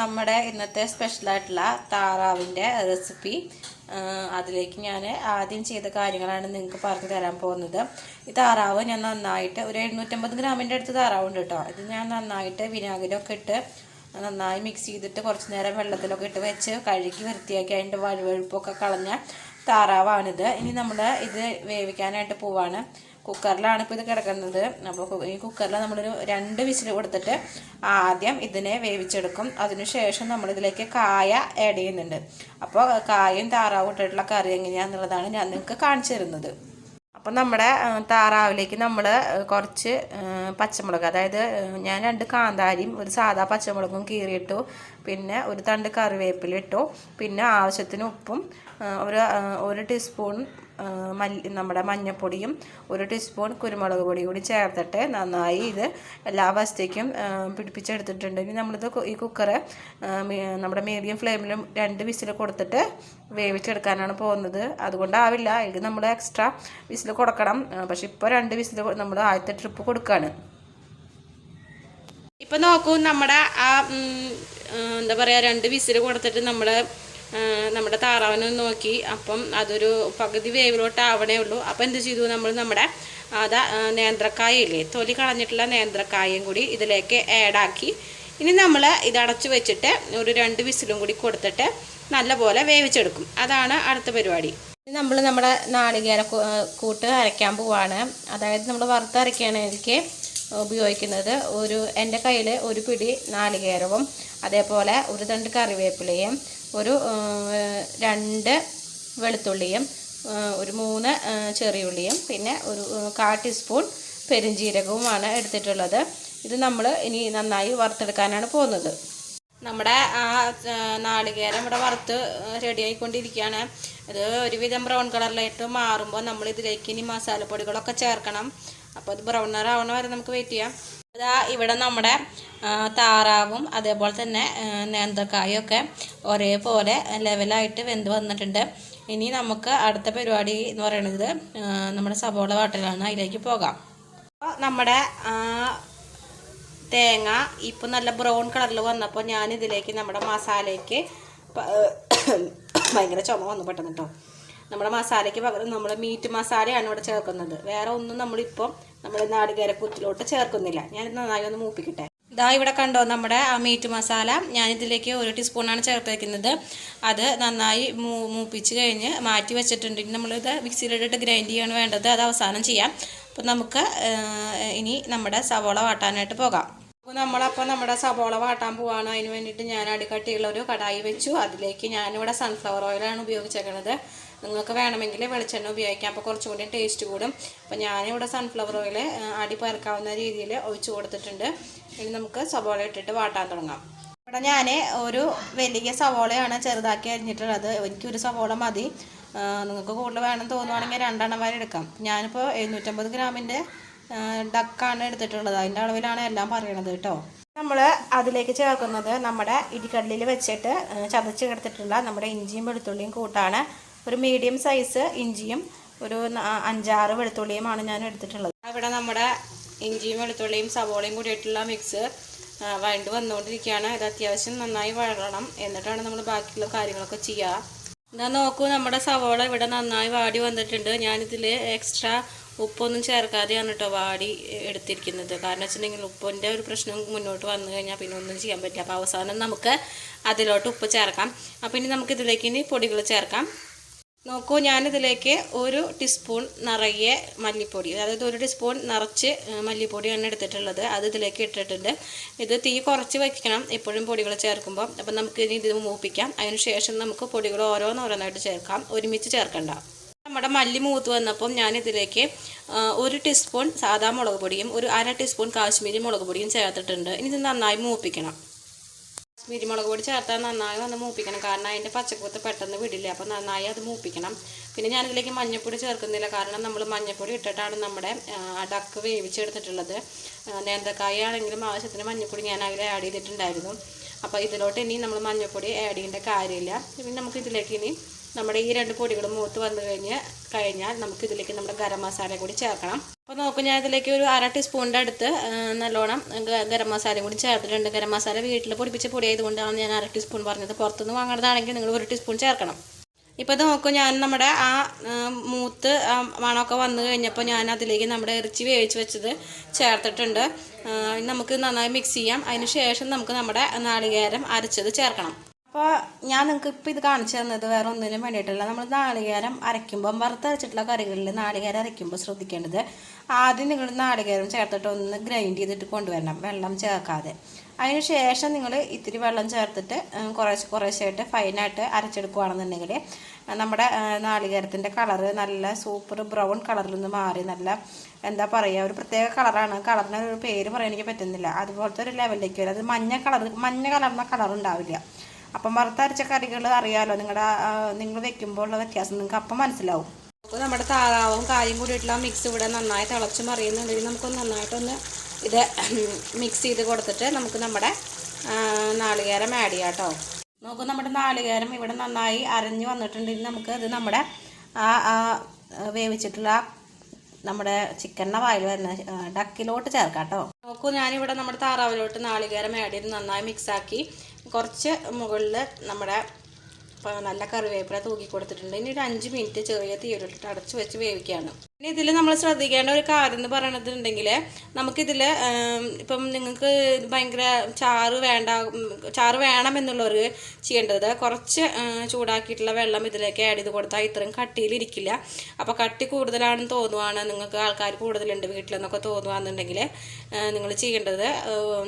നമ്മുടെ ഇന്നത്തെ സ്പെഷ്യലായിട്ടുള്ള താറാവിന്റെ റെസിപ്പി അതിലേക്ക് ഞാൻ ആദ്യം ചെയ്ത കാര്യങ്ങളാണ് നിങ്ങൾക്ക് പറഞ്ഞു തരാൻ പോകുന്നത്. ഈ താറാവ് ഞാൻ നന്നായിട്ട് ഒരു എഴുന്നൂറ്റമ്പത് ഗ്രാമിന്റെ അടുത്ത് താറാവുണ്ട് കേട്ടോ. ഇത് ഞാൻ നന്നായിട്ട് വിനാഗിരിയൊക്കെ ഇട്ട് നന്നായി മിക്സ് ചെയ്തിട്ട് കുറച്ച് നേരം വെള്ളത്തിലൊക്കെ ഇട്ട് വെച്ച് കഴുകി വൃത്തിയാക്കി അതിന്റെ വഴുവഴുപ്പൊക്കെ കളഞ്ഞ താറാവാണിത്. ഇനി നമ്മൾ ഇത് വേവിക്കാനായിട്ട് പോവാണ്. കുക്കറിലാണ് ഇപ്പോൾ ഇത് കിടക്കുന്നത്. അപ്പോൾ ഈ കുക്കറിൽ നമ്മളൊരു രണ്ട് വിസിൽ കൊടുത്തിട്ട് ആദ്യം ഇതിനെ വേവിച്ചെടുക്കും. അതിനുശേഷം നമ്മളിതിലേക്ക് കായ ആഡ് ചെയ്യുന്നുണ്ട്. അപ്പോൾ കായും താറാവും ഇട്ടിട്ടുള്ള കറി എങ്ങനെയാണെന്നുള്ളതാണ് ഞാൻ നിങ്ങൾക്ക് കാണിച്ചു തരുന്നത്. അപ്പം നമ്മുടെ താറാവിലേക്ക് നമ്മൾ കുറച്ച് പച്ചമുളക് അതായത് ഞാൻ രണ്ട് കാന്താരിയും ഒരു സാധാ പച്ചമുളകും കീറിയിട്ടു പിന്നെ ഒരു തണ്ട് കറിവേപ്പില ഇട്ടു പിന്നെ ആവശ്യത്തിന് ഉപ്പും ഒരു ഒരു ടീസ്പൂൺ മല്ലി നമ്മുടെ മഞ്ഞൾപ്പൊടിയും ഒരു ടീസ്പൂൺ കുരുമുളക് പൊടി കൂടി ചേർത്തിട്ട് നന്നായി ഇത് എല്ലാ പിടിപ്പിച്ചെടുത്തിട്ടുണ്ടെങ്കിൽ പിടിപ്പിച്ചെടുത്തിട്ടുണ്ട്. ഇനി നമ്മളിത് ഈ കുക്കറ് നമ്മുടെ മീഡിയം ഫ്ലെയിമിലും രണ്ട് വിസിൽ കൊടുത്തിട്ട് വേവിച്ചെടുക്കാനാണ് പോകുന്നത്. അതുകൊണ്ടാവില്ല ഇത് നമ്മൾ എക്സ്ട്രാ വിസിൽ കൊടുക്കണം. പക്ഷേ ഇപ്പോൾ രണ്ട് വിസിൽ നമ്മൾ ആദ്യത്തെ ട്രിപ്പ് കൊടുക്കുകയാണ് ഇപ്പം നോക്കൂ നമ്മുടെ ആ എന്താ പറയുക രണ്ട് വിസിൽ കൊടുത്തിട്ട് നമ്മൾ നമ്മുടെ താറാവിനെ നോക്കി. അപ്പം അതൊരു പകുതി വേവിലോട്ട് ആവണേ ഉള്ളൂ. അപ്പം എന്ത് ചെയ്തു നമ്മൾ നമ്മുടെ അതാ നേന്ത്രക്കായ ഇല്ലേ തൊലി കളഞ്ഞിട്ടുള്ള നേന്ത്രക്കായയും കൂടി ഇതിലേക്ക് ആഡാക്കി ഇനി നമ്മൾ ഇത് അടച്ചു വെച്ചിട്ട് ഒരു രണ്ട് വിസിലും കൂടി കൊടുത്തിട്ട് നല്ലപോലെ വേവിച്ചെടുക്കും. അതാണ് അടുത്ത പരിപാടി. നമ്മൾ നമ്മുടെ നാളികേര കൂട്ട് അരയ്ക്കാൻ പോവാണ്. അതായത് നമ്മൾ വറുത്ത് എനിക്ക് ഉപയോഗിക്കുന്നത്. ഒരു എന്റെ കയ്യിൽ ഒരു പിടി നാളികേരവും അതേപോലെ ഒരു രണ്ട് കറിവേപ്പിലയും ഒരു രണ്ട് വെളുത്തുള്ളിയും ഒരു മൂന്ന് ചെറിയ ചെറിയുള്ളിയും പിന്നെ ഒരു കാ ടീസ്പൂൺ പെരുംജീരകവുമാണ് എടുത്തിട്ടുള്ളത്. ഇത് നമ്മൾ ഇനി നന്നായി വറുത്തെടുക്കാനാണ് പോകുന്നത്. നമ്മുടെ ആ നാളികേരം ഇവിടെ വറുത്ത് റെഡി ആയിക്കൊണ്ടിരിക്കുകയാണ് ഇത് ഒരുവിധം ബ്രൗൺ കളറിലായിട്ട് മാറുമ്പോൾ നമ്മൾ ഇതിലേക്ക് ഇനി മസാലപ്പൊടികളൊക്കെ ചേർക്കണം. അപ്പോൾ അത് ബ്രൗൺ നിറാവണ വരെ നമുക്ക് വെയിറ്റ് ചെയ്യാം. ഇതാ ഇവിടെ നമ്മുടെ താറാവും അതേപോലെ തന്നെ നേന്ത്രക്കായും ഒക്കെ ഒരേപോലെ ലെവലായിട്ട് വെന്ത് വന്നിട്ടുണ്ട്. ഇനി നമുക്ക് അടുത്ത പരിപാടി എന്ന് പറയുന്നത് നമ്മുടെ സബോള വാട്ടലാണ്. അതിലേക്ക് പോകാം. അപ്പോൾ നമ്മുടെ തേങ്ങ ഇപ്പം നല്ല ബ്രൗൺ കളറിൽ വന്നപ്പോൾ ഞാനിതിലേക്ക് നമ്മുടെ മസാലയ്ക്ക് ഭയങ്കര ചുമ വന്നു പെട്ടെന്ന് കേട്ടോ. നമ്മുടെ മസാലയ്ക്ക് പകരം നമ്മൾ മീറ്റ് മസാലയാണ് ഇവിടെ ചേർക്കുന്നത്. വേറെ ഒന്നും നമ്മളിപ്പം നമ്മൾ നാടുകര കുത്തിലോട്ട് ചേർക്കുന്നില്ല. ഞാൻ നന്നായി ഒന്ന് മൂപ്പിക്കട്ടെ. ഇതാ ഇവിടെ കണ്ടോ നമ്മുടെ ആ മീറ്റ് മസാല. ഞാനിതിലേക്ക് ഒരു ടീസ്പൂണാണ് ചേർത്തേക്കുന്നത്. അത് നന്നായി മൂ മൂപ്പിച്ച് കഴിഞ്ഞ് മാറ്റി വെച്ചിട്ടുണ്ട്. ഇനി നമ്മളിത് മിക്സിയിലിട്ടിട്ട് ഗ്രൈൻഡ് ചെയ്യാണ് വേണ്ടത്. അത് അവസാനം ചെയ്യാം. അപ്പോൾ നമുക്ക് ഇനി നമ്മുടെ സവോള വാട്ടാനായിട്ട് പോകാം. അപ്പോൾ നമ്മളപ്പോൾ നമ്മുടെ സവോള വാട്ടാൻ പോവാണ്. അതിന് വേണ്ടിയിട്ട് ഞാൻ അടിക്കട്ടിയുള്ള ഒരു കടായി വെച്ചു. അതിലേക്ക് ഞാനിവിടെ സൺഫ്ലവർ ഓയിലാണ് ഉപയോഗിച്ചേക്കുന്നത് നിങ്ങൾക്ക് വേണമെങ്കിൽ വെളിച്ചെണ്ണ ഉപയോഗിക്കാം. അപ്പോൾ കുറച്ചും കൂടി ടേസ്റ്റ് കൂടും. അപ്പോൾ ഞാനിവിടെ സൺഫ്ലവർ ഓയിൽ അടി പറക്കാവുന്ന രീതിയിൽ ഒഴിച്ചു കൊടുത്തിട്ടുണ്ട്. ഇനി നമുക്ക് സവോള ഇട്ടിട്ട് വാട്ടാൻ തുടങ്ങാം. ഇവിടെ ഞാൻ ഒരു വലിയ സവോളയാണ് ചെറുതാക്കി അരിഞ്ഞിട്ടുള്ളത്. എനിക്കൊരു സവോള മതി. നിങ്ങൾക്ക് കൂടുതൽ വേണം തോന്നുവാണെങ്കിൽ രണ്ടെണ്ണം വരെ എടുക്കാം. ഞാനിപ്പോൾ എഴുന്നൂറ്റമ്പത് ഗ്രാമിന്റെ ഡക്കാണ് എടുത്തിട്ടുള്ളത്. അതിന്റെ അളവിലാണ് എല്ലാം പറയണത് കേട്ടോ. നമ്മൾ അതിലേക്ക് ചേർക്കുന്നത് നമ്മുടെ ഇടിക്കടലിൽ വെച്ചിട്ട് ചതച്ച് കിടത്തിട്ടുള്ള നമ്മുടെ ഇഞ്ചിയും വെളുത്തുള്ളിയും കൂട്ടാണ്. ഒരു മീഡിയം സൈസ് ഇഞ്ചിയും ഒരു അഞ്ചാറ് വെളുത്തുള്ളിയുമാണ് ഞാൻ എടുത്തിട്ടുള്ളത്. ഇവിടെ നമ്മുടെ ഇഞ്ചിയും വെളുത്തുള്ളിയും സവോളയും കൂടിയിട്ടുള്ള മിക്സ് വഴണ്ട് വന്നുകൊണ്ടിരിക്കുകയാണ്. ഇത് അത്യാവശ്യം നന്നായി വഴറണം എന്നിട്ടാണ് നമ്മൾ ബാക്കിയുള്ള കാര്യങ്ങളൊക്കെ ചെയ്യുക. ഇതാ നോക്കൂ നമ്മുടെ സവോള ഇവിടെ നന്നായി വാടി വന്നിട്ടുണ്ട്. ഞാനിതിൽ എക്സ്ട്രാ ഉപ്പൊന്നും ചേർക്കാതെയാണ് കേട്ടോ വാടി എടുത്തിരിക്കുന്നത്. കാരണം വെച്ചിട്ടുണ്ടെങ്കിൽ ഉപ്പിന്റെ ഒരു പ്രശ്നം മുന്നോട്ട് വന്നു കഴിഞ്ഞാൽ പിന്നെ ഒന്നും ചെയ്യാൻ പറ്റില്ല. അപ്പോൾ അവസാനം നമുക്ക് അതിലോട്ട് ഉപ്പ് ചേർക്കാം. അപ്പോൾ ഇനി നമുക്ക് ഇതിലേക്ക് ഇനി പൊടികൾ ചേർക്കാം. നോക്കൂ ഞാനിതിലേക്ക് ഒരു ടീസ്പൂൺ നിറയെ മല്ലിപ്പൊടി അതായത് ഒരു ടീസ്പൂൺ നിറച്ച് മല്ലിപ്പൊടി മല്ലിപ്പൊടിയാണ് എടുത്തിട്ടുള്ളത്. അത് ഇതിലേക്ക് ഇട്ടിട്ടുണ്ട്. ഇത് തീ കുറച്ച് വയ്ക്കണം എപ്പോഴും പൊടികൾ ചേർക്കുമ്പോൾ അപ്പം നമുക്ക് ഇനി ഇത് മൂപ്പിക്കാം. അതിനുശേഷം നമുക്ക് പൊടികൾ ഓരോന്നോരോന്നായിട്ട് ചേർക്കാം. ഒരുമിച്ച് ചേർക്കണ്ട. നമ്മുടെ മല്ലി മൂത്ത് വന്നപ്പം ഞാനിതിലേക്ക് ഒരു ടീസ്പൂൺ സാധാ മുളക് പൊടിയും ഒരു അര ടീസ്പൂൺ കാശ്മീരി മുളക് പൊടിയും ചേർത്തിട്ടുണ്ട്. ഇനി ഇത് നന്നായി മൂപ്പിക്കണം. കാശ്മീരി മുളക് പൊടി ചേർത്താൽ നന്നായി വന്ന് മൂപ്പിക്കണം. കാരണം അതിന്റെ പച്ചക്കൂത്ത് പെട്ടെന്ന് വിടില്ല. അപ്പോൾ നന്നായി അത് മൂപ്പിക്കണം. പിന്നെ ഞാനിതിലേക്ക് മഞ്ഞൾപ്പൊടി ചേർക്കുന്നില്ല. കാരണം നമ്മൾ മഞ്ഞൾപ്പൊടി ഇട്ടിട്ടാണ് നമ്മുടെ അടക്ക് വേവിച്ചെടുത്തിട്ടുള്ളത്. നേന്ത്രക്കായ ആണെങ്കിലും ആവശ്യത്തിന് മഞ്ഞൾപ്പൊടി ഞാൻ അതിൽ ആഡ് ചെയ്തിട്ടുണ്ടായിരുന്നു. അപ്പോൾ ഇതിലോട്ട് ഇനി നമ്മൾ മഞ്ഞൾപ്പൊടി ആഡ് ചെയ്യേണ്ട കാര്യമില്ല. പിന്നെ നമുക്ക് ഇതിലേക്ക് ഇനി നമ്മുടെ ഈ രണ്ട് പൊടികളും മൂത്ത് വന്നു കഴിഞ്ഞ് കഴിഞ്ഞാൽ നമുക്ക് ഇതിലേക്ക് നമ്മുടെ ഗരം മസാല കൂടി ചേർക്കണം. അപ്പോൾ നോക്കും ഞാൻ ഇതിലേക്ക് ഒരു അര ടീസ്പൂണിന്റെ അടുത്ത് നല്ലോണം ഗരം മസാലയും കൂടി ചേർത്തിട്ടുണ്ട്. ഗരം മസാല വീട്ടിൽ പൊടിപ്പിച്ച പൊടി ആയതുകൊണ്ടാണ് ഞാൻ അര ടീസ്പൂൺ പറഞ്ഞത്. പുറത്തുനിന്ന് വാങ്ങുന്നതാണെങ്കിൽ നിങ്ങൾ ഒരു ടീസ്പൂൺ ചേർക്കണം. ഇപ്പോൾ ഇത് നോക്കൂ ഞാൻ നമ്മുടെ ആ മൂത്ത് മണമൊക്കെ വന്നു കഴിഞ്ഞപ്പോൾ ഞാൻ അതിലേക്ക് നമ്മുടെ ഇറച്ചി വേവിച്ച് വെച്ചത് ചേർത്തിട്ടുണ്ട്. നമുക്ക് നന്നായി മിക്സ് ചെയ്യാം. അതിന് ശേഷം നമുക്ക് നമ്മുടെ നാളികേരം അരച്ചത് ചേർക്കണം. അപ്പോൾ ഞാൻ നിങ്ങൾക്ക് ഇപ്പോൾ ഇത് കാണിച്ചു തന്നത് വേറെ ഒന്നിനും വേണ്ടിയിട്ടല്ല. നമ്മൾ നാളികേരം അരയ്ക്കുമ്പം വറുത്തരച്ചിട്ടുള്ള കറികളിൽ നാളികേരം അരയ്ക്കുമ്പോൾ ശ്രദ്ധിക്കേണ്ടത് ആദ്യം നിങ്ങൾ നാളികേരം ചേർത്തിട്ട് ഒന്ന് ഗ്രൈൻഡ് ചെയ്തിട്ട് കൊണ്ടുവരണം വെള്ളം ചേർക്കാതെ. അതിന് ശേഷം നിങ്ങൾ ഇത്തിരി വെള്ളം ചേർത്തിട്ട് കുറേശ്ശെ കുറേശ്ശായിട്ട് ഫൈനായിട്ട് അരച്ചെടുക്കുകയാണെന്നുണ്ടെങ്കിൽ നമ്മുടെ നാളികേരത്തിന്റെ കളറ് നല്ല സൂപ്പർ ബ്രൗൺ കളറിൽ നിന്ന് മാറി നല്ല എന്താ പറയുക ഒരു പ്രത്യേക കളറാണ്. കളറിന് ഒരു പേര് പറയാൻ എനിക്ക് പറ്റുന്നില്ല. അതുപോലത്തെ ഒരു ലെവലിലേക്ക് വരും. അത് മഞ്ഞ കളർ മഞ്ഞ കലർന്ന കളർ ഉണ്ടാവില്ല അപ്പം വറുത്തരച്ച കറികൾ അറിയാലോ നിങ്ങളുടെ നിങ്ങൾ വെക്കുമ്പോൾ ഉള്ള വ്യത്യാസം നിങ്ങൾക്ക് അപ്പം മനസ്സിലാവും. അപ്പോൾ നമ്മുടെ താറാവും കായും കൂടിയിട്ടുള്ള മിക്സ് ഇവിടെ നന്നായി തിളച്ച് മറിയുന്നുണ്ടെങ്കിൽ നമുക്ക് നന്നായിട്ടൊന്ന് ഇത് മിക്സ് ചെയ്ത് കൊടുത്തിട്ട് നമുക്ക് നമ്മുടെ നാളികേരം ആഡ് ചെയ്യാം കേട്ടോ നമുക്ക് നമ്മുടെ നാളികേരം ഇവിടെ നന്നായി അരഞ്ഞ് വന്നിട്ടുണ്ടെങ്കിൽ നമുക്ക് ഇത് നമ്മുടെ ആ വേവിച്ചിട്ടുള്ള നമ്മുടെ ചിക്കന്റെ വായിൽ വരുന്ന ഡക്കിലോട്ട് ചേർക്കാം കേട്ടോ നോക്കൂ ഞാനിവിടെ നമ്മുടെ താറാവിലോട്ട് നാളികേരം ആഡ് ചെയ്ത് നന്നായി മിക്സാക്കി കുറച്ച് മുകളിൽ നമ്മുടെ നല്ല കറിവേപ്പില തൂക്കി കൊടുത്തിട്ടുണ്ട്. ഇനി ഒരു അഞ്ച് മിനിറ്റ് ചെറിയ തീയിലിട്ട് അടച്ച് വെച്ച് വേവിക്കുകയാണ്. ഇനി ഇതിൽ നമ്മൾ ശ്രദ്ധിക്കേണ്ട ഒരു കാര്യം എന്ന് പറയണതുണ്ടെങ്കിൽ നമുക്കിതിൽ ഇപ്പം നിങ്ങൾക്ക് ഭയങ്കര ചാറ് വേണ്ട ചാറ് വേണം എന്നുള്ളവർ ചെയ്യേണ്ടത് കുറച്ച് ചൂടാക്കിയിട്ടുള്ള വെള്ളം ഇതിലേക്ക് ആഡ് ചെയ്ത് കൊടുത്താൽ ഇത്രയും കട്ടിയിലിരിക്കില്ല. അപ്പോൾ കട്ടി കൂടുതലാണെന്ന് തോന്നുവാണ് നിങ്ങൾക്ക് ആൾക്കാർ കൂടുതലുണ്ട് വീട്ടിലെന്നൊക്കെ തോന്നുകയാണെന്നുണ്ടെങ്കിൽ നിങ്ങൾ ചെയ്യേണ്ടത്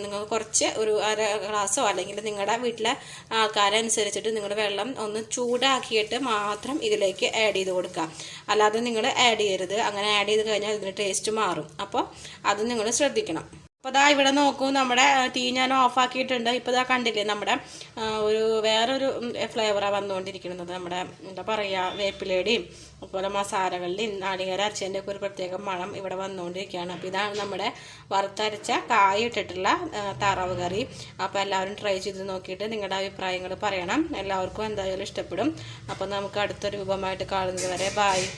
നിങ്ങൾ കുറച്ച് ഒരു അര ഗ്ലാസ്സോ അല്ലെങ്കിൽ നിങ്ങളുടെ വീട്ടിലെ ആൾക്കാരനുസരിച്ചിട്ട് നിങ്ങൾ വെള്ളം ഒന്ന് ചൂടാക്കിയിട്ട് മാത്രം ഇതിലേക്ക് ആഡ് ചെയ്ത് കൊടുക്കുക അല്ലാതെ നിങ്ങൾ ആഡ് ചെയ്യരുത്. അങ്ങനെ ആഡ് ചെയ്ത് കഴിഞ്ഞാൽ ഇതിന് ടേസ്റ്റ് മാറും. അപ്പോൾ അത് നിങ്ങൾ ശ്രദ്ധിക്കണം. അപ്പോൾ ദാ ഇവിടെ നോക്കൂ നമ്മുടെ തീ ഞാൻ ഓഫാക്കിയിട്ടുണ്ട് ഇപ്പോൾ ദാ കണ്ടില്ലേ നമ്മുടെ ഒരു വേറൊരു ഫ്ലേവറാണ് വന്നുകൊണ്ടിരിക്കുന്നത്. നമ്മുടെ എന്താ പറയുക വേപ്പിലയുടെയും അതുപോലെ മസാലകളുടെയും നാളികേര അച്ഛന്റെ ഒക്കെ ഒരു പ്രത്യേക മണം ഇവിടെ വന്നുകൊണ്ടിരിക്കുകയാണ്. അപ്പോൾ ഇതാണ് നമ്മുടെ വറുത്തരച്ച കായ ഇട്ടിട്ടുള്ള ആ, താറാവ് കറി. അപ്പോൾ എല്ലാവരും ട്രൈ ചെയ്ത് നോക്കിയിട്ട് നിങ്ങളുടെ അഭിപ്രായങ്ങൾ പറയണം. എല്ലാവർക്കും എന്തായാലും ഇഷ്ടപ്പെടും. അപ്പോൾ നമുക്ക് അടുത്ത രൂപമായിട്ട് കാണുന്നത് വരെ ബായ്